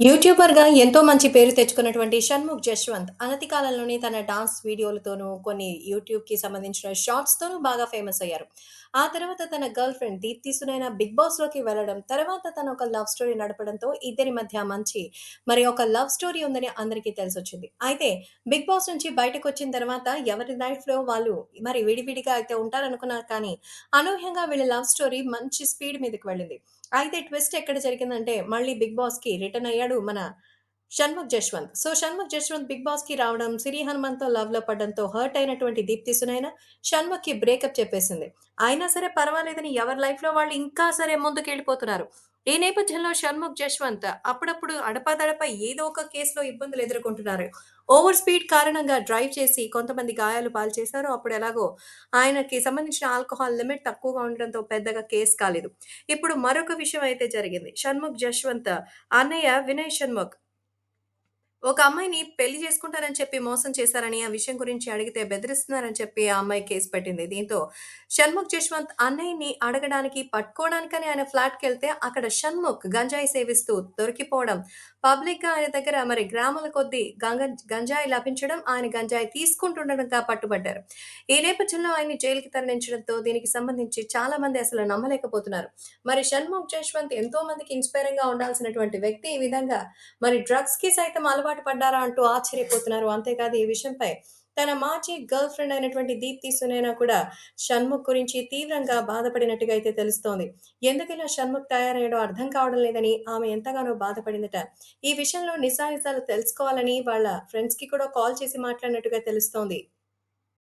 యూట్యూబర్‌గా ఎంతో మంచి పేరు తెచ్చుకున్నటువంటి షణ్ముఖ్ జశ్వంత్ అనతి కాలంలోనే తన డాన్స్ వీడియోలతోనూ, కొన్ని యూట్యూబ్‌కి సంబంధించిన షార్ట్స్‌తోనూ బాగా ఫేమస్ అయ్యారు. ఆ తర్వాత తన girlfriend Deepthi Sunaina big బాస్‌లోకి వెళ్ళడం, తర్వాత తను ఒక లవ్ స్టోరీ నడపడంతో ఇద్దరి మధ్య మంచి మరి ఒక లవ్ స్టోరీ ఉందని అందరికీ తెలిసొచ్చింది. అయితే బిగ్ బాస్ నుంచి బయటకొచ్చిన తర్వాత ఎవరి లైఫ్‌లో వాళ్ళు మరి విడివిడిగా అయితే ఉంటారనుకున్నారు కానీ, అనూహ్యంగా వీళ్ళ లవ్ స్టోరీ మంచి స్పీడ్ మీదకి వెళ్ళింది. అయితే ట్విస్ట్ ఎక్కడ జరిగిందంటే, మళ్ళీ 'బిగ్ బాస్‌కి' రిటర్న్ అయ్యాడు మన షణ్ముఖ్ జశ్వంత్. సో, షణ్ముఖ్ జశ్వంత్ 'బిగ్ బాస్‌కి' రావడం, 'సిరి లవ్ లవ్‌లో పడడంతో హర్ట్ అయినటువంటి దీప్తి సునైన షణ్ముఖ్‌కి బ్రేకప్ చెప్పేసింది. అయినా సరే పర్వాలేదని ఎవరి లైఫ్‌లో వాళ్ళు ఇంకా సరే ముందుకెళ్ళిపోతున్నారు. ఈ నేపథ్యంలో షణ్ముఖ్ జశ్వంత్ అప్పుడప్పుడు అడపాదడప ఏదో ఒక కేసులో ఇబ్బందులు ఎదుర్కొంటున్నారు. ఓవర్ స్పీడ్ కారణంగా డ్రైవ్ చేసి కొంతమంది గాయాలు పాల్చేశారు. అప్పుడు ఎలాగో ఆయనకి సంబంధించిన ఆల్కహాల్ లిమిట్ తక్కువగా ఉండడంతో పెద్దగా కేస్ కాలేదు. ఇప్పుడు మరొక విషయం అయితే జరిగింది. షణ్ముఖ్ జశ్వంత్ అన్నయ్య వినయ్ షణ్ముఖ్ ఒక అమ్మాయిని పెళ్ళి చేసుకుంటారని చెప్పి మోసం చేశారని, ఆ విషయం గురించి అడిగితే బెదిరిస్తున్నారని చెప్పి ఆ అమ్మాయి కేసు పెట్టింది. దీంతో షణ్ముఖ్ జశ్వంత్ అన్నయ్యని అడగడానికి, పట్టుకోవడానికని ఆయన ఫ్లాట్‌కెళ్తే అక్కడ షణ్ముఖ్ గంజాయి సేవిస్తూ దొరికిపోవడం, పబ్లిక్‌గా ఆయన దగ్గర మరి గ్రాముల కొద్దీ గంగ గంజాయి లభించడం, ఆయన గంజాయి తీసుకుంటుండడంగా పట్టుబడ్డారు. ఈ నేపథ్యంలో ఆయన్ని జైలుకి తరలించడంతో దీనికి సంబంధించి చాలా మంది అసలు నమ్మలేకపోతున్నారు. మరి షణ్ముఖ్ జశ్వంత్ ఎంతో మందికి ఇన్స్పైరింగ్గా ఉండాల్సినటువంటి వ్యక్తి ఈ విధంగా మరి డ్రగ్స్కి సైతం అలవాటు పడ్డారా అంటూ ఆశ్చర్యపోతున్నారు. అంతేకాదు ఈ విషయంపై తన మాజీ గర్ల్ ఫ్రెండ్ అయినటువంటి దీప్తి సునేనా కూడా షణ్ముఖ్ గురించి తీవ్రంగా బాధపడినట్టుగా అయితే తెలుస్తోంది. ఎందుకిలా షణ్ముఖ్ తయారయ్యాడో అర్థం కావడం లేదని ఆమె ఎంతగానో బాధపడిందట. ఈ విషయంలో నిజానిజాలు తెలుసుకోవాలని వాళ్ళ ఫ్రెండ్స్‌కి కూడా కాల్ చేసి మాట్లాడినట్టుగా తెలుస్తోంది.